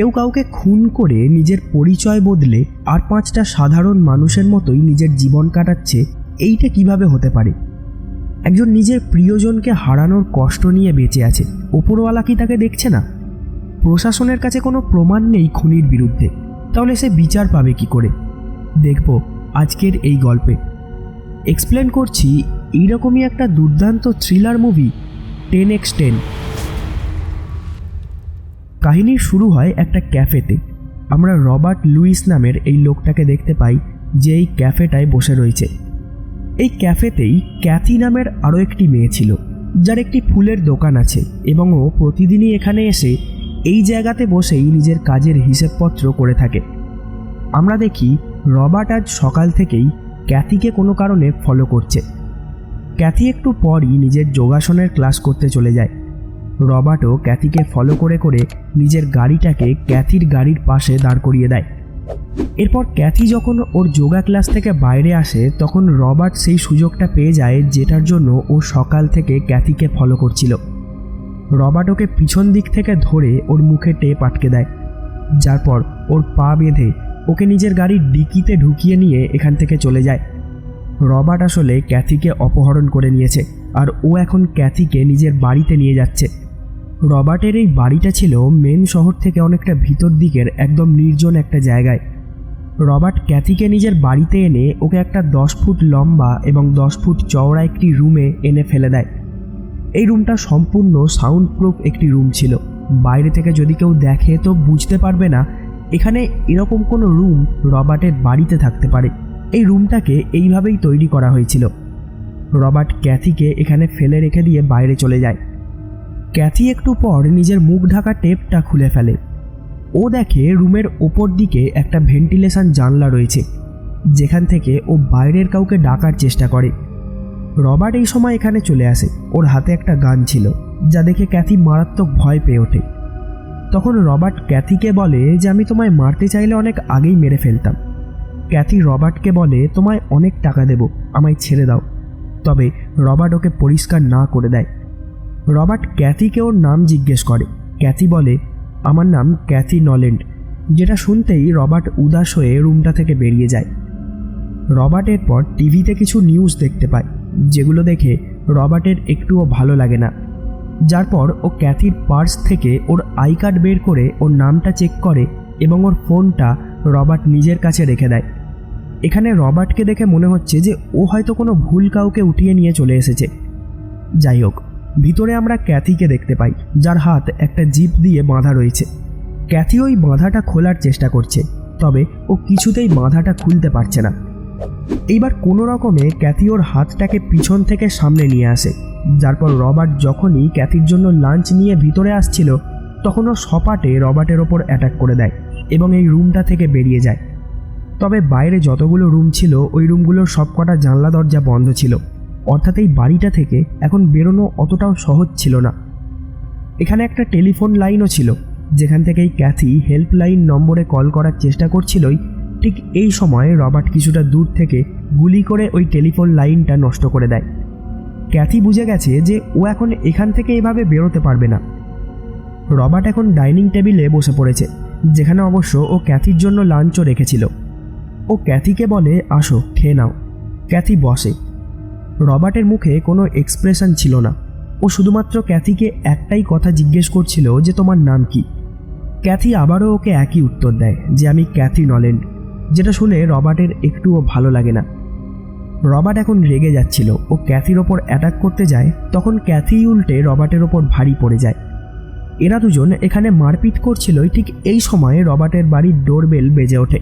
কেউ কাউকে খুন করে নিজের পরিচয় বদলে আর পাঁচটা সাধারণ মানুষের মতোই নিজের জীবন কাটাচ্ছে, এইটা কীভাবে হতে পারে? একজন নিজের প্রিয়জনকে হারানোর কষ্ট নিয়ে বেঁচে আছে, ওপরওয়ালা কি তাকে দেখছে না? প্রশাসনের কাছে কোনো প্রমাণ নেই খুনির বিরুদ্ধে, তাহলে সে বিচার পাবে কি করে? দেখব আজকের এই গল্পে। এক্সপ্লেন করছি, এইরকমই একটা দুর্দান্ত thriller movie ten X ten কাহিনী শুরু হয় একটা ক্যাফেতে। আমরা রবার্ট লুইস নামের এই লোকটাকে দেখতে পাই, যে এই ক্যাফেটায় বসে রয়েছে। এই ক্যাফেতেই ক্যাথি নামের আরও একটি মেয়ে ছিল, যার একটি ফুলের দোকান আছে এবং ও প্রতিদিনই এখানে এসে এই জায়গাতে বসেই নিজের কাজের হিসেবপত্র করে থাকে। আমরা দেখি রবার্ট আজ সকাল থেকেই ক্যাথিকে কোনো কারণে ফলো করছে। ক্যাথি একটু পরই নিজের যোগাসনের ক্লাস করতে চলে যায়। রবার্টও ক্যাথিকে ফলো করে করে নিজের গাড়িটাকে ক্যাথির গাড়ির পাশে দাঁড় করিয়ে দেয়। এরপর ক্যাথি যখন ওর যোগা ক্লাস থেকে বাইরে আসে, তখন রবার্ট সেই সুযোগটা পেয়ে যায় যেটার জন্য ও সকাল থেকে ক্যাথিকে ফলো করছিল। রবার্ট ওকে পিছন দিক থেকে ধরে ওর মুখে টেপ আটকে দেয়। যার পর ওর পা বেঁধে ওকে নিজের গাড়ির ডিকিতে ঢুকিয়ে নিয়ে এখান থেকে চলে যায়। রবার্ট আসলে ক্যাথিকে অপহরণ করে নিয়েছে, আর ও এখন ক্যাথিকে নিজের বাড়িতে নিয়ে যাচ্ছে। রবার্টের এই বাড়িটা ছিল মেন শহর থেকে অনেকটা ভিতর দিকের একদম নির্জন একটা জায়গায়। রবার্ট ক্যাথিকে নিজের বাড়িতে এনে ওকে একটা দশ ফুট লম্বা এবং দশ ফুট চওড়া একটি রুমে এনে ফেলে দেয়। এই রুমটা সম্পূর্ণ সাউন্ড প্রুফ একটি রুম ছিল। বাইরে থেকে যদি কেউ দেখে তো বুঝতে পারবে না, এখানে এরকম কোনো রুম রবার্টের বাড়িতে থাকতে পারে। এই রুমটাকে এইভাবেই তৈরি করা হয়েছিল। রবার্ট ক্যাথিকে এখানে ফেলে রেখে দিয়ে বাইরে চলে যায়। ক্যাথি একটু পর নিজের মুখ ঢাকা টেপটা খুলে ফেলে। ও দেখে রুমের ওপর দিকে একটা ভেন্টিলেশন জানলা রয়েছে, যেখান থেকে ও বাইরের কাউকে ডাকার চেষ্টা করে। রবার্ট এই সময় এখানে চলে আসে। ওর হাতে একটা গান ছিল, যা দেখে ক্যাথি মারাত্মক ভয় পেয়ে ওঠে। তখন রবার্ট ক্যাথিকে বলে যে, আমি তোমায় মারতে চাইলে অনেক আগেই মেরে ফেলতাম। ক্যাথি রবার্টকে বলে, তোমায় অনেক টাকা দেব, আমায় ছেড়ে দাও। তবে রবার্ট ওকে পরিষ্কার না করে দেয়। রবার্ট ক্যাথিকে ওর নাম জিজ্ঞেস করে। ক্যাথি বলে, আমার নাম ক্যাথি নলেন্ড। যেটা শুনতেই রবার্ট উদাস হয়ে রুমটা থেকে বেরিয়ে যায়। রবার্ট এরপর টিভিতে কিছু নিউজ দেখতে পায়, যেগুলো দেখে রবার্টের একটুও ভালো লাগে না। যার পর ও ক্যাথির পার্স থেকে ওর আই কার্ড বের করে ওর নামটা চেক করে এবং ওর ফোনটা রবার্ট নিজের কাছে রেখে দেয়। এখানে রবার্টকে দেখে মনে হচ্ছে যে ও হয়তো কোনো ভুল কাউকে উঠিয়ে নিয়ে চলে এসেছে। যাই হোক ভিতরে আমরা ক্যাথিকে দেখতে পাই, যার হাত একটা জিপ দিয়ে বাঁধা রয়েছে। ক্যাথি ওই বাঁধাটা খোলার চেষ্টা করছে, তবে ও কিছুতেই বাঁধাটা খুলতে পারছে না। এইবার কোনো রকমে ক্যাথি ওর হাতটাকে পিছন থেকে সামনে নিয়ে আসে, যার পর রবার্ট যখনই ক্যাথির জন্য লাঞ্চ নিয়ে ভিতরে আসছিল, তখন ও সপাটে রবার্টের ওপর অ্যাটাক করে দেয় এবং এই রুমটা থেকে বেরিয়ে যায়। তবে বাইরে যতগুলো রুম ছিল, ওই রুমগুলোর সবকটা জানলা দরজা বন্ধ ছিল। অর্থাৎ এই বাড়িটা থেকে এখন বেরোনো অতটাও সহজ ছিল না। এখানে একটা টেলিফোন লাইনও ছিল, যেখান থেকে এই ক্যাথি হেল্পলাইন নম্বরে কল করার চেষ্টা করছিলই। ঠিক এই সময় রবার্ট কিছুটা দূর থেকে গুলি করে ওই টেলিফোন লাইনটা নষ্ট করে দেয়। ক্যাথি বুঝে গেছে যে ও এখন এখান থেকে এভাবে বেরোতে পারবে না। রবার্ট এখন ডাইনিং টেবিলে বসে পড়েছে, যেখানে অবশ্য ও ক্যাথির জন্য লাঞ্চও রেখেছিল। ও ক্যাথিকে বলে, আসো, খেয়ে নাও। ক্যাথি বসে রবার্টের মুখে কোনো এক্সপ্রেশন ছিল না। ও শুধুমাত্র ক্যাথিকে একটাই কথা জিজ্ঞেস করছিল যে তোমার নাম কি। ক্যাথি আবারও ওকে একই উত্তর দেয় যে আমি ক্যাথি নলেন্ড, যেটা শুনে রবার্টের একটুও ভালো লাগে না। রবার্ট এখন রেগে যাচ্ছিল। ও ক্যাথির ওপর অ্যাটাক করতে যায়, তখন ক্যাথি উল্টে রবার্টের ওপর ভারী পড়ে যায়। এরা দুজন এখানে মারপিট করছিল ঠিক এই সময়ে রবার্টের বাড়ির ডোরবেল বেজে ওঠে।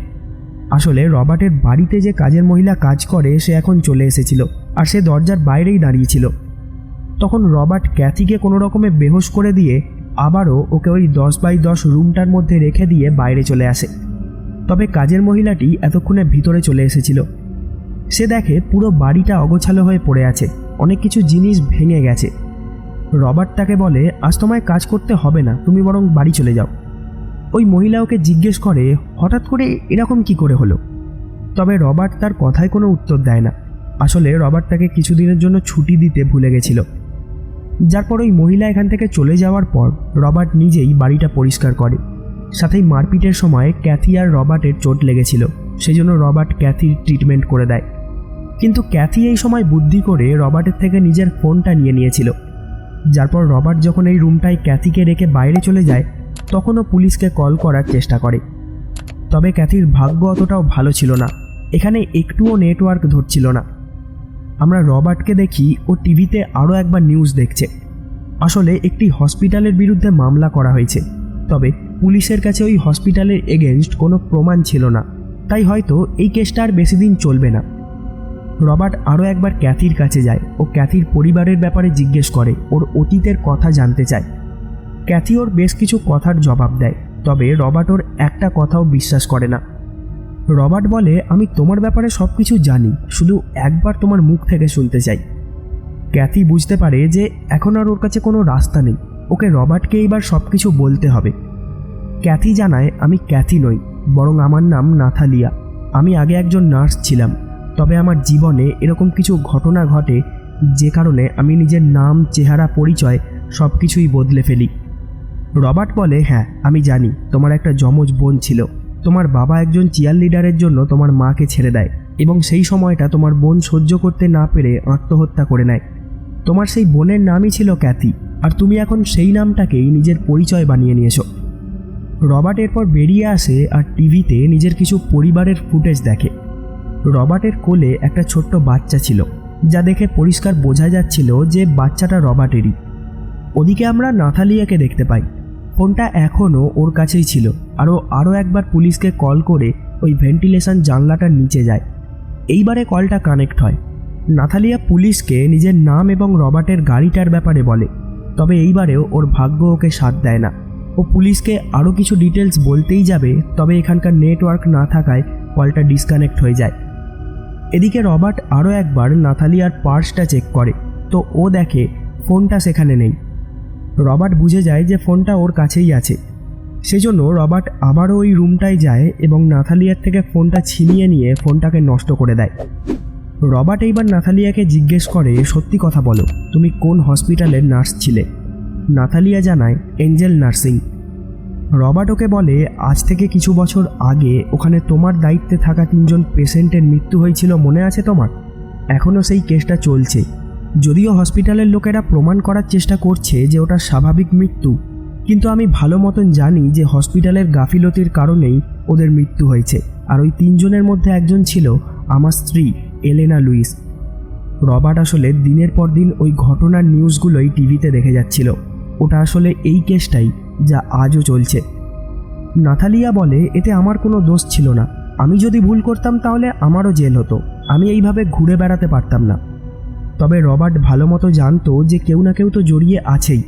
আসলে রবার্টের বাড়িতে যে কাজের মহিলা কাজ করে, সে এখন চলে এসেছিল। আর সে দরজার বাইরেই দাঁড়িয়েছিল তখন রবার্ট ক্যাথিকে কোনো রকমে বেহোশ করে দিয়ে আবারও ওকে ওই দশ বাই দশ রুমটার মধ্যে রেখে দিয়ে বাইরে চলে আসে। তবে কাজের মহিলাটি এতক্ষণে ভিতরে চলে এসেছিল। সে দেখে পুরো বাড়িটা অগোছালো হয়ে পড়ে আছে, অনেক কিছু জিনিস ভেঙে গেছে। রবার্ট তাকে বলে, আজ তোমায় কাজ করতে হবে না, তুমি বরং বাড়ি চলে যাও। ওই মহিলা ওকে জিজ্ঞেস করে, হঠাৎ করে এরকম কি করে হলো? তবে রবার্ট তার কথায় কোনো উত্তর দেয় না। আসলে রবার্ট তাকে কিছুদিনের জন্য ছুটি দিতে ভুলে গেছিল। যার পর ওই মহিলা এখান থেকে চলে যাওয়ার পর রবার্ট নিজেই বাড়িটা পরিষ্কার করে। সাথেই মারপিটের সময় ক্যাথি আর রবার্টের চোট লেগেছিল সেই জন্য রবার্ট ক্যাথির ট্রিটমেন্ট করে দেয়। কিন্তু ক্যাথি এই সময় বুদ্ধি করে রবার্টের থেকে নিজের ফোনটা নিয়ে নিয়েছিল। যার পর রবার্ট যখন এই রুমটায় ক্যাথিকে রেখে বাইরে চলে যায়, তখনও পুলিশকে কল করার চেষ্টা করে। তবে ক্যাথির ভাগ্য অতটাও ভালো ছিল না। এখানে একটুও নেটওয়ার্ক ধরছিল না। আমরা রবার্টকে দেখি ও টিভিতে আরও একবার নিউজ দেখছে। আসলে একটি হসপিটালের বিরুদ্ধে মামলা করা হয়েছে, তবে পুলিশের কাছে ওই হসপিটালের এগেনস্ট কোনো প্রমাণ ছিল না, তাই হয়তো এই কেসটা আর বেশি দিন চলবে না। রবার্ট আরও একবার ক্যাথির কাছে যায় ও ক্যাথির পরিবারের ব্যাপারে জিজ্ঞেস করে, ওর অতীতের কথা জানতে চায়। ক্যাথি ওর বেশ কিছু কথার জবাব দেয়, তবে রবার্ট ওর একটা কথাও বিশ্বাস করে না। রবার্ট বলে, আমি তোমার ব্যাপারে সব কিছু জানি, শুধু একবার তোমার মুখ থেকে শুনতে চাই। ক্যাথি বুঝতে পারে যে এখন আর ওর কাছে কোনো রাস্তা নেই। ওকে রবার্টকে এইবার সব কিছু বলতে হবে। ক্যাথি জানায়, আমি ক্যাথি নই, বরং আমার নাম নাথালিয়া। আমি আগে একজন নার্স ছিলাম, তবে আমার জীবনে এরকম কিছু ঘটনা ঘটে যে কারণে আমি নিজের নাম, চেহারা, পরিচয় সব কিছুই বদলে ফেলি। রবার্ট বলে হ্যাঁ আমি জানি, তোমার একটা যমজ বোন ছিল। তোমার বাবা একজন চিয়ার লিডারের জন্য তোমার মাকে ছেড়ে দেয় এবং সেই সময়টা তোমার বোন সহ্য করতে না পেরে আত্মহত্যা করে নেয়। তোমার সেই বোনের নামই ছিল ক্যাথি, আর তুমি এখন সেই নামটাকেই নিজের পরিচয় বানিয়ে নিয়েছো। রবার্ট এরপর বেরিয়ে আসে আর টিভিতে নিজের কিছু পরিবারের ফুটেজ দেখে। রবার্টের কোলে একটা ছোট্ট বাচ্চা ছিল, যা দেখে পরিষ্কার বোঝা যাচ্ছিল যে বাচ্চাটা রবার্টেরই। ওদিকে আমরা নাথালিয়াকে দেখতে পাই। ফোনটা এখনও ওর কাছেই ছিল। আরও আরও একবার পুলিশকে কল করে ওই ভেন্টিলেশন জানলাটার নিচে যায়। এইবারে কলটা কানেক্ট হয়। নাথালিয়া পুলিশকে নিজের নাম এবং রবার্টের গাড়িটার ব্যাপারে বলে। তবে এইবারেও ওর ভাগ্য ওকে সাথ দেয় না। ও পুলিশকে আরও কিছু ডিটেলস বলতেই যাবে, তবে এখানকার নেটওয়ার্ক না থাকায় কলটা ডিসকানেক্ট হয়ে যায়। এদিকে রবার্ট আরও একবার নাথালিয়ার পার্সটা চেক করে। তো ও দেখে ফোনটা সেখানে নেই। রবার্ট বুঝে যায় যে ফোনটা ওর কাছেই আছে। সেজন্য রবার্ট আবারও ওই রুমটায় যায় এবং নাথালিয়ার থেকে ফোনটা ছিনিয়ে নিয়ে ফোনটাকে নষ্ট করে দেয়। রবার্ট এইবার নাথালিয়াকে জিজ্ঞেস করে, সত্যি কথা বলো, তুমি কোন হসপিটালের নার্স ছিলে? নাথালিয়া জানায়, এঞ্জেল নার্সিং। রবার্ট ওকে বলে, আজ থেকে কিছু বছর আগে ওখানে তোমার দায়িত্বে থাকা তিনজন পেশেন্টের মৃত্যু হয়েছিল মনে আছে তোমার? এখনও সেই কেসটা চলছে। যদিও হসপিটালের লোকেরা প্রমাণ করার চেষ্টা করছে যে ওটা স্বাভাবিক মৃত্যু, কিন্তু আমি ভালো মতন জানি যে হসপিটালের গাফিলতির কারণেই ওদের মৃত্যু হয়েছে। আর ওই তিনজনের মধ্যে একজন ছিল আমার স্ত্রী, এলেনা লুইস। রবার্ট আসলে দিনের পর দিন ওই ঘটনার নিউজগুলোই টিভিতে দেখে যাচ্ছিল। ওটা আসলে এই কেসটাই যা আজও চলছে। নাথালিয়া বলে, এতে আমার কোনো দোষ ছিল না। আমি যদি ভুল করতাম তাহলে আমারও জেল হতো। আমি এইভাবে ঘুরে বেড়াতে পারতাম না। তবে রবার্ট ভালো মতো জানতো যে কেউ না কেউ তো জড়িয়ে আছেই।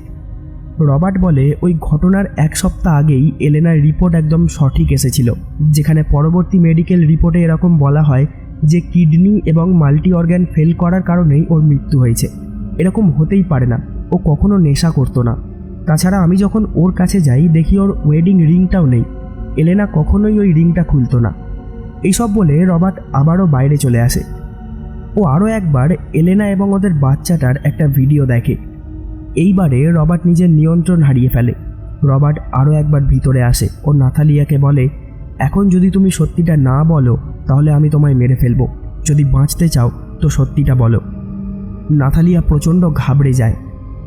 রবার্ট বলে, ওই ঘটনার এক সপ্তাহ আগেই এলেনার রিপোর্ট একদম সঠিক এসেছিল, যেখানে পরবর্তী মেডিকেল রিপোর্টে এরকম বলা হয় যে কিডনি এবং মাল্টি অর্গ্যান ফেল করার কারণেই ওর মৃত্যু হয়েছে। এরকম হতেই পারে না, ও কখনো নেশা করতো না। তাছাড়া আমি যখন ওর কাছে যাই, দেখি ওর ওয়েডিং রিংটাও নেই। এলেনা কখনোই ওই রিংটা খুলতো না। এইসব বলে রবার্ট আবারও বাইরে চলে আসে। ও আরও একবার এলেনা এবং ওদের বাচ্চাটার একটা ভিডিও দেখে। এইবারে রবার্ট নিজের নিয়ন্ত্রণ হারিয়ে ফেলে। রবার্ট আরও একবার ভিতরে আসে ও নাথালিয়াকে বলে, এখন যদি তুমি সত্যিটা না বলো, তাহলে আমি তোমায় মেরে ফেলব। যদি বাঁচতে চাও, তো সত্যিটা বলো। নাথালিয়া প্রচণ্ড ঘাবড়ে যায়।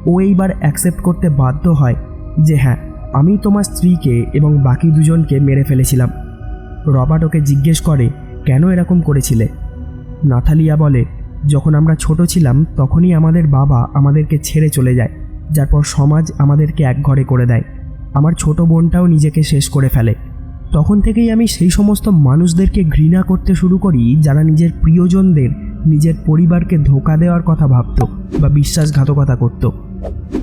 ও এইবার অ্যাকসেপ্ট করতে বাধ্য হয় যে হ্যাঁ আমি তোমার স্ত্রীকে এবং বাকি দুজনকে মেরে ফেলেছিলাম। রবার্ট ওকে জিজ্ঞেস করে, কেন এরকম করেছিলে? নাথালিয়া বলে, যখন আমরা ছোট ছিলাম, তখনই আমাদের বাবা আমাদেরকে ছেড়ে চলে যায়। যার পর সমাজ আমাদেরকে একঘরে করে দেয়। আমার ছোট বোনটাও নিজেকে শেষ করে ফেলে। তখন থেকেই আমি সেই সমস্ত মানুষদেরকে ঘৃণা করতে শুরু করি, যারা নিজের প্রিয়জনদের, নিজের পরিবারকে ধোকা দেওয়ার কথা ভাবত বা বিশ্বাসঘাতকতা করত।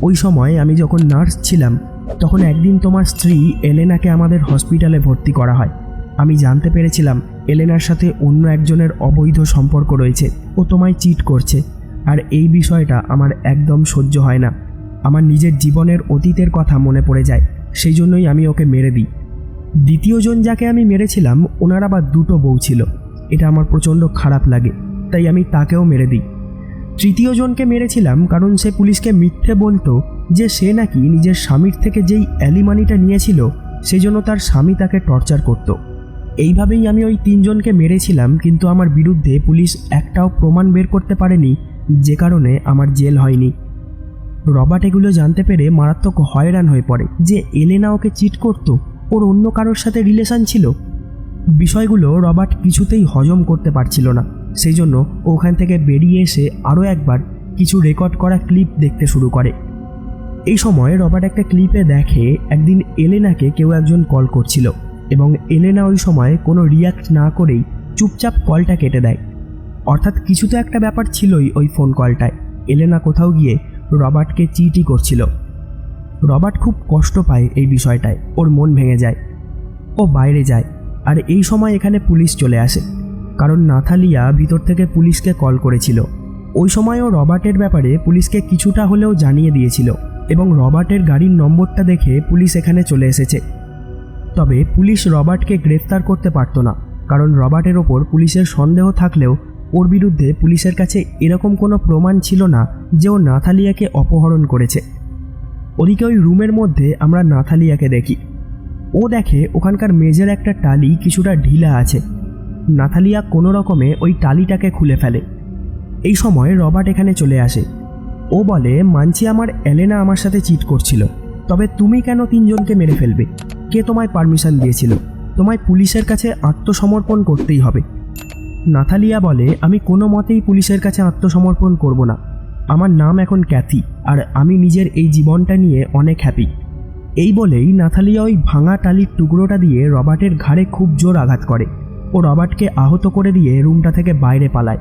ওই সময় আমি যখন নার্স ছিলাম, তখন একদিন তোমার স্ত্রী এলেনাকে আমাদের হসপিটালে ভর্তি করা হয়। আমি জানতে পেরেছিলাম এলেনার সাথে অন্য একজনের অবৈধ সম্পর্ক রয়েছে। ও তোমায় চিট করছে। আর এই বিষয়টা আমার একদম সহ্য হয় না। আমার নিজের জীবনের অতীতের কথা মনে পড়ে যায়। সেই জন্যই আমি ওকে মেরে দিই। দ্বিতীয়জন যাকে আমি মেরেছিলাম, ওনার আবার দুটো বউ ছিল। এটা আমার প্রচণ্ড খারাপ লাগে, তাই আমি তাকেও মেরে দিই। তৃতীয় জনকে মেরেছিলাম কারণ সে পুলিশকে মিথ্যে বলতো যে সে নাকি নিজের স্বামীর থেকে যেই অ্যালিমানিটা নিয়েছিল সেই জন্য তার স্বামী তাকে টর্চার করত। এইভাবেই আমি ওই তিনজনকে মেরেছিলাম, কিন্তু আমার বিরুদ্ধে পুলিশ একটাও প্রমাণ বের করতে পারেনি, যে কারণে আমার জেল হয়নি। রবার্ট এগুলো জানতে পেরে মারাত্মক হয়রান হয়ে পড়ে যে এলেনা ওকে চিট করত, ওর অন্য কারোর সাথে রিলেশন ছিল। বিষয়গুলো রবার্ট কিছুতেই হজম করতে পারছিল না, সেই জন্য ওখান থেকে বেরিয়ে এসে আরও একবার কিছু রেকর্ড করা ক্লিপ দেখতে শুরু করে। এই সময় রবার্ট একটা ক্লিপে দেখে একদিন এলেনাকে কেউ একজন কল করছিল। এবং এলেনা ওই সময় কোনো রিয়াক্ট না করেই চুপচাপ কলটা কেটে দেয়। অর্থাৎ কিছু তো একটা ব্যাপার ছিলই ওই ফোন কলটায় এলেনা কোথাও গিয়ে রবার্টকে চিটি করছিল। রবার্ট খুব কষ্ট পায় এই বিষয়টায়। ওর মন ভেঙে যায়। ও বাইরে যায়। আর এই সময় এখানে পুলিশ চলে আসে। কারণ নাথালিয়া ভিতর থেকে পুলিশকে কল করেছিল। ওই সময়ও রবার্টের ব্যাপারে পুলিশকে কিছুটা হলেও জানিয়ে দিয়েছিল। এবং রবার্টের গাড়ির নম্বরটা দেখে পুলিশ এখানে চলে এসেছে। তবে পুলিশ রবার্টকে গ্রেফতার করতে পারত না, কারণ রবার্টের ওপর পুলিশের সন্দেহ থাকলেও ওর বিরুদ্ধে পুলিশের কাছে এরকম কোনো প্রমাণ ছিল না যে ও নাথালিয়াকে অপহরণ করেছে। ওদিকে ওই রুমের মধ্যে আমরা নাথালিয়াকে দেখি। ও দেখে ওখানকার মেজের একটা টালি কিছুটা ঢিলা আছে। নাথালিয়া কোনো রকমে ওই টালিটাকে খুলে ফেলে। এই সময় রবার্ট এখানে চলে আসে। ও বলে, মানছি আমার এলেনা আমার সাথে চিট করছিল, তবে তুমি কেন তিনজনকে মেরে ফেলবে? কে তোমায় পারমিশন দিয়েছিল? তোমায় পুলিশের কাছে আত্মসমর্পণ করতেই হবে। নাথালিয়া বলে, আমি কোনো মতেই পুলিশের কাছে আত্মসমর্পণ করব না। আমার নাম এখন ক্যাথি, আর আমি নিজের এই জীবনটা নিয়ে অনেক হ্যাপি এই বলেই নাথালিয়া ওই ভাঙা টালির টুকরোটা দিয়ে রবার্টের ঘাড়ে খুব জোর আঘাত করে। ও রবার্টকে আহত করে দিয়ে রুমটা থেকে বাইরে পালায়।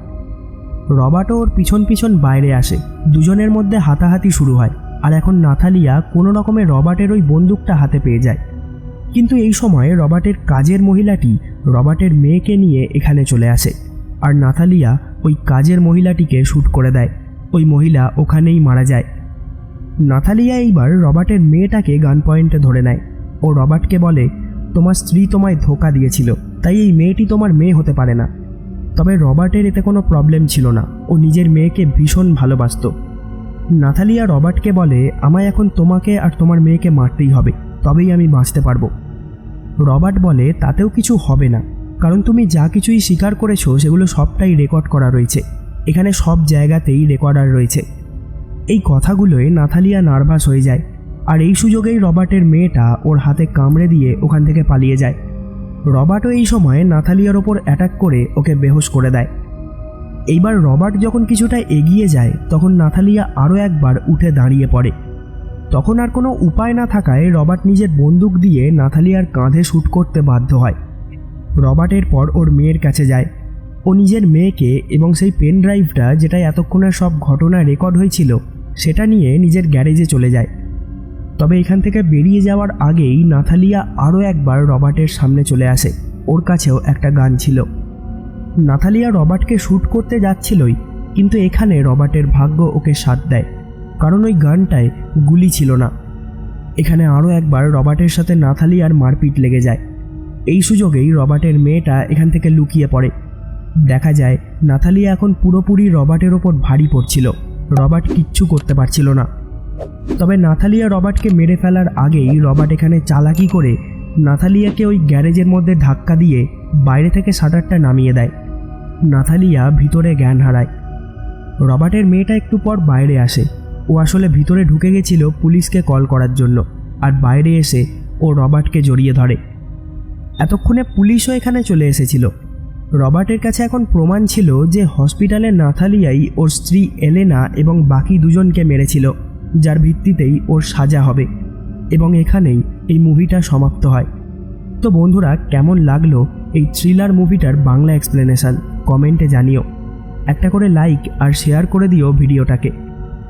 রবার্টও ওর পিছন পিছন বাইরে আসে। দুজনের মধ্যে হাতাহাতি শুরু হয়, আর এখন নাথালিয়া কোনো রকমে রবার্টের ওই বন্দুকটা হাতে পেয়ে যায়। কিন্তু এই সময় রবার্টের কাজের মহিলাটি রবার্টের মেয়েকে নিয়ে এখানে চলে আসে। আর নাথালিয়া ওই কাজের মহিলাটিকে শ্যুট করে দেয়। ওই মহিলা ওখানেই মারা যায়। নাথালিয়া এইবার রবার্টের মেয়েটাকে গান পয়েন্টে ধরে নেয়। ও রবার্টকে বলে, তোমার স্ত্রী তোমায় ধোকা দিয়েছিল, তাই এই মেয়েটি তোমার মেয়ে হতে পারে না। তবে রবার্টের এতে কোনো প্রবলেম ছিল না। ও নিজের মেয়েকে ভীষণ ভালোবাসত। নাথালিয়া রবার্টকে বলে, আমায় এখন তোমাকে আর তোমার মেয়েকে মারতেই হবে। তবেই আমি বাঁচতে পারব। রবার্ট বলে, তাতেও কিছু হবে না। কারণ তুমি যা কিছুই স্বীকার করেছ, সেগুলো সবটাই রেকর্ড করা রয়েছে। এখানে সব জায়গাতেই রেকর্ডার রয়েছে। এই কথাগুলোয় নাথালিয়া নার্ভাস হয়ে যায়। আর এই সুযোগেই রবার্টের মেয়েটা ওর হাতে কামড়ে দিয়ে ওখান থেকে পালিয়ে যায়। রবার্টও এই সময় নাথালিয়ার ওপর অ্যাটাক করে ওকে বেহোশ করে দেয়। এইবার রবার্ট যখন কিছুটা এগিয়ে যায়, তখন নাথালিয়া আরও একবার উঠে দাঁড়িয়ে পড়ে। তখন আর কোনো উপায় না থাকায় রবার্ট নিজের বন্দুক দিয়ে নাথালিয়ার কাঁধে শ্যুট করতে বাধ্য হয়। রবার্টের পর ওর মেয়ের কাছে যায়। ও নিজের মেয়েকে এবং সেই পেন ড্রাইভটা যেটা এতক্ষণের সব ঘটনা রেকর্ড হয়েছিল, সেটা নিয়ে নিজের গ্যারেজে চলে যায়। তবে এখান থেকে বেরিয়ে যাওয়ার আগেই নাথালিয়া আরও একবার রবার্টের সামনে চলে আসে। ওর কাছেও একটা গান ছিল। নাথালিয়া রবার্টকে শ্যুট করতে যাচ্ছিলই, কিন্তু এখানে রবার্টের ভাগ্য ওকে সাথ দেয়। কারণ ওই গানটায় গুলি ছিল না। এখানে আরও একবার রবার্টের সাথে নাথালিয়ার মারপিট লেগে যায়। এই সুযোগেই রবার্টের মেয়েটা এখান থেকে লুকিয়ে পড়ে। দেখা যায় নাথালিয়া এখন পুরোপুরি রবার্টের ওপর ভারী পড়ছিল। রবার্ট কিচ্ছু করতে পারছিল না। তবে নাথালিয়া রবার্টকে মেরে ফেলার আগেই রবার্ট এখানে চালাকি করে নাথালিয়াকে ওই গ্যারেজের মধ্যে ধাক্কা দিয়ে বাইরে থেকে শাটারটা নামিয়ে দেয়। নাথালিয়া ভিতরে জ্ঞান হারায়। রবার্টের মেয়েটা একটু পর বাইরে আসে। ও আসলে ভিতরে ঢুকে গেছিল পুলিশকে কল করার জন্য আর বাইরে এসে ও রবার্টকে জড়িয়ে ধরে। এতক্ষণে পুলিশও এখানে চলে এসেছিল। রবার্টের কাছে এখন প্রমাণ ছিল যে হসপিটালে নাথালিয়াই ওর স্ত্রী এলেনা এবং বাকি দুজনকে মেরেছিল, যার ভিত্তিতেই ওর সাজা হবে এবং এখানেই এই মুভিটা সমাপ্ত হয়। তো বন্ধুরা, কেমন লাগল এই থ্রিলার মুভিটার বাংলা এক্সপ্লেনেশন? কমেন্টে জানিও। একটা করে লাইক আর শেয়ার করে দিও ভিডিওটাকে।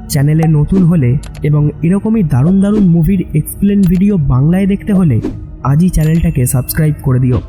চ্যানেলে নতুন হলে এবং এরকমই দারুণ দারুণ মুভির এক্সপ্লেন ভিডিও বাংলায় দেখতে হলে আজই চ্যানেলটাকে সাবস্ক্রাইব করে দিও।